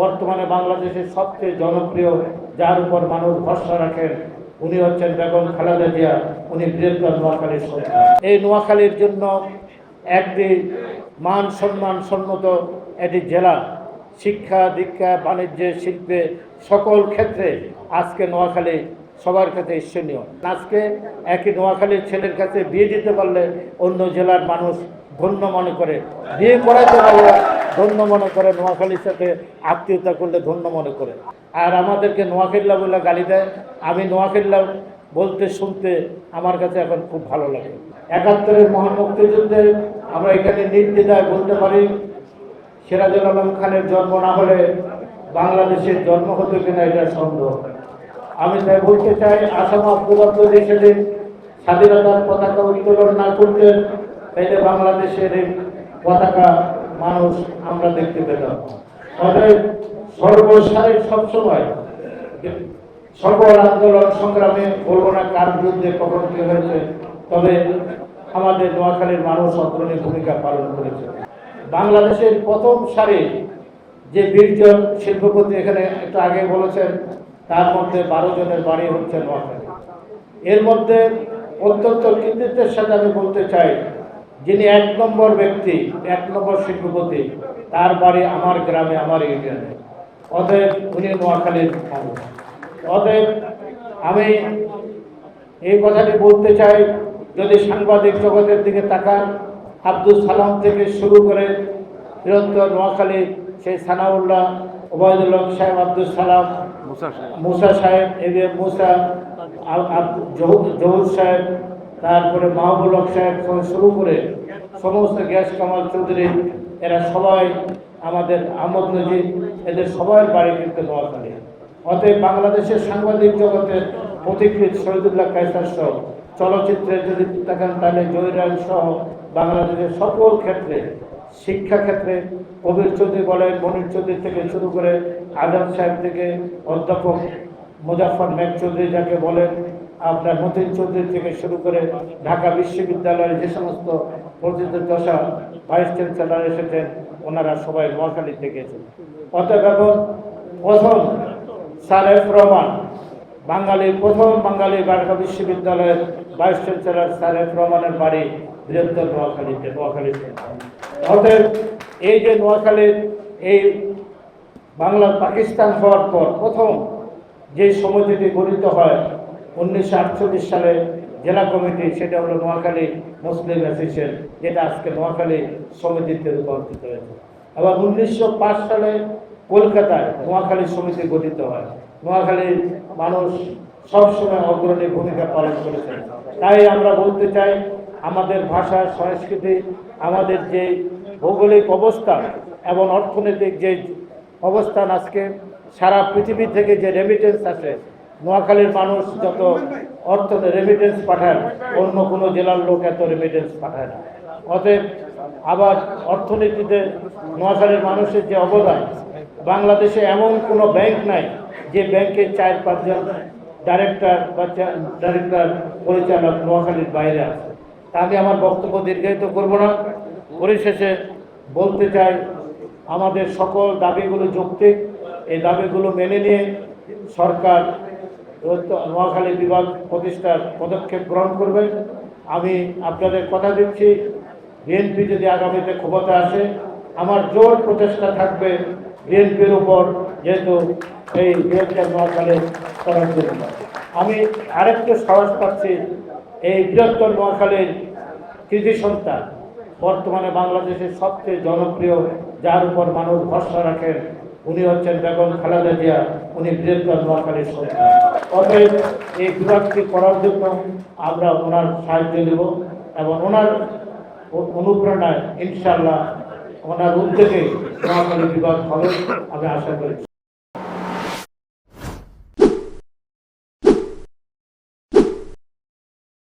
বর্তমানে বাংলাদেশের সবচেয়ে জনপ্রিয়, যার উপর মানুষ ভরসা রাখেন, উনি হচ্ছেন বেগম খালেদা জিয়া, উনি বৃহত্তর নোয়াখালীর এই নোয়াখালীর জন্য একটি মান সম্মান সম্মত একটি জেলা, শিক্ষা, দীক্ষা, বাণিজ্যে, শিল্পে সকল ক্ষেত্রে আজকে নোয়াখালী সবার কাছে ঈর্ষণীয় আজকে একই নোয়াখালীর ছেলের কাছে বিয়ে দিতে পারলে অন্য জেলার মানুষ ধন্য মনে করে, বিয়ে করাতে পারলে ধন্য মনে করে, নোয়াখালীর সাথে আত্মীয়তা করলে ধন্য মনে করে। আর আমাদেরকে নোয়াখাল্লা বলে গালি দেয়। আমি নোয়াখাল্লা বলতে শুনতে আমার কাছে এখন খুব ভালো লাগে। একাত্তরের মহান মুক্তিযুদ্ধে আমরা এখানে নির্দ্বিধায় বলতে পারি, সিরাজুল আলম খানের জন্ম না হলে বাংলাদেশের জন্ম হতো কিনা এটা সন্দেহ। আমি তাই বলতে চাই, আসাম আব্দুল আব্দুল সেদিন স্বাধীনতার পতাকা উত্তোলন না করতেন তাইলে বাংলাদেশের এই পতাকা মানুষ আমরা দেখতে পেতাম অতএব সর্বসারে সবসময় সকল আন্দোলন সংগ্রামে বলব না কার বিরুদ্ধে কখন কি হয়েছে, তবে আমাদের নোয়াখালীর মানুষ অগ্রণী ভূমিকা পালন করেছে। বাংলাদেশের প্রথম সারে যে বীরজন শিল্পপতি এখানে একটু আগে বলেছেন, তার মধ্যে বারো জনের বাড়ি হচ্ছে নোয়াখালী। এর মধ্যে অত্যন্ত কৃতিত্বের সাথে আমি বলতে চাই যিনি এক নম্বর ব্যক্তি এক নম্বর শিল্পপতি তার বাড়ি আমার গ্রামে আমার ইউনিয়নে। অতএব উনি নোয়াখালীর মানুষ। অতএব আমি এই কথাটি বলতে চাই যদি সাংবাদিক জগতের দিকে তাকান আব্দুল সালাম থেকে শুরু করে বৃহত্তর নোয়াখালী সেই সানাউল্লাহ ওবায়দুল্লাহ সাহেব আব্দুল সালাম মুসা সাহেব। এবে মুসা জহুর সাহেব তারপরে মাহবুল হক সাহেব থেকে শুরু করে সমস্ত গ্যাস কামাল চৌধুরী, এরা সবাই আমাদের আহমদ নজির, এদের সবার বাড়ি কিন্তু নোয়াখালী অতএব বাংলাদেশের সাংবাদিক জগতের পথিকৃত শহীদুল্লাহ কায়সার সহ চলচ্চিত্রে যদি তাকান তাহলে জয়রাল সহ বাংলাদেশের সকল ক্ষেত্রে, শিক্ষা ক্ষেত্রে, কবির চৌধুরী বলেন মনির চৌধুরী থেকে শুরু করে আজাদ সাহেব থেকে অধ্যাপক মুজাফর মেঘ চৌধুরী যাকে বলেন আপনার মতিন চৌধুরী থেকে শুরু করে ঢাকা বিশ্ববিদ্যালয়ের যে সমস্ত প্রতিনিধি দশা ভাইস চ্যান্সেলার এসেছেন, ওনারা সবাই নোয়াখালী থেকে এসেছেন। অতএব প্রথম স্যার এফ রহমান বাঙালির প্রথম বাঙালি ঢাকা বিশ্ববিদ্যালয়ের ভাইস চ্যান্সেলার স্যার এফ রহমানের বাড়ি বৃহত্তর নোয়াখালীতে নোয়াখালীতে অতএব এই যে নোয়াখালীর এই বাংলা, পাকিস্তান হওয়ার পর প্রথম যে সমিতিটি গঠিত হয় উনিশশো আটচল্লিশ সালে জেলা কমিটি, সেটা হলো নোয়াখালী মুসলিম অ্যাসোসিয়েশন, যেটা আজকে নোয়াখালী সমিতিতে রূপান্তরিত হয়েছে। আবার উনিশশো পাঁচ সালে কলকাতায় নোয়াখালী সমিতি গঠিত হয়। নোয়াখালীর মানুষ সবসময় অগ্রণী ভূমিকা পালন করেছেন। তাই আমরা বলতে চাই, আমাদের ভাষা, সংস্কৃতি, আমাদের যে ভৌগোলিক অবস্থান এবং অর্থনৈতিক যে অবস্থান আজকে, সারা পৃথিবী থেকে যে রেমিটেন্স আসে নোয়াখালীর মানুষ যত অর্থ রেমিটেন্স পাঠায় অন্য কোনো জেলার লোক এত রেমিটেন্স পাঠায় না। অতএব আবার অর্থনীতিতে নোয়াখালীর মানুষের যে অবদান, বাংলাদেশে এমন কোনো ব্যাংক নাই যে ব্যাংকের চার পাঁচজন ডাইরেক্টর বা ডাইরেক্টর পরিচালক নোয়াখালীর বাইরে আছে। তাকে আমার বক্তব্য দীর্ঘায়িত করব না। পরিশেষে বলতে চাই, আমাদের সকল দাবিগুলো যৌক্তিক। এই দাবিগুলো মেনে নিয়ে সরকার নোয়াখালী বিভাগ প্রতিষ্ঠার পদক্ষেপ গ্রহণ করবে আমি আপনাদের কথা দিচ্ছি বিএনপি যদি আগামীতে ক্ষমতা আসে, আমার জোর প্রচেষ্টা থাকবে বিএনপির উপর, যেহেতু এই বৃহত্তর নোয়াখালী করার জন্য। আমি আরেকটু সাহস পাচ্ছি, এই বৃহত্তর নোয়াখালীর কৃষি সন্তান বর্তমানে বাংলাদেশের সবচেয়ে জনপ্রিয়, যার উপর মানুষ ভরসা রাখেন, উনি হচ্ছেন বেগম খালেদা জিয়া। উনি বৃহত্তর নোয়াখালীর সন্তান তবে এই বিভাগটি করার জন্য আমরা ওনার সাহায্য নেব এবং ওনার অনুপ্রেরণায় ইনশাল্লাহ ওনার উদ্যোগে নোয়াখালী বিভাগ হবে আমি আশা করি।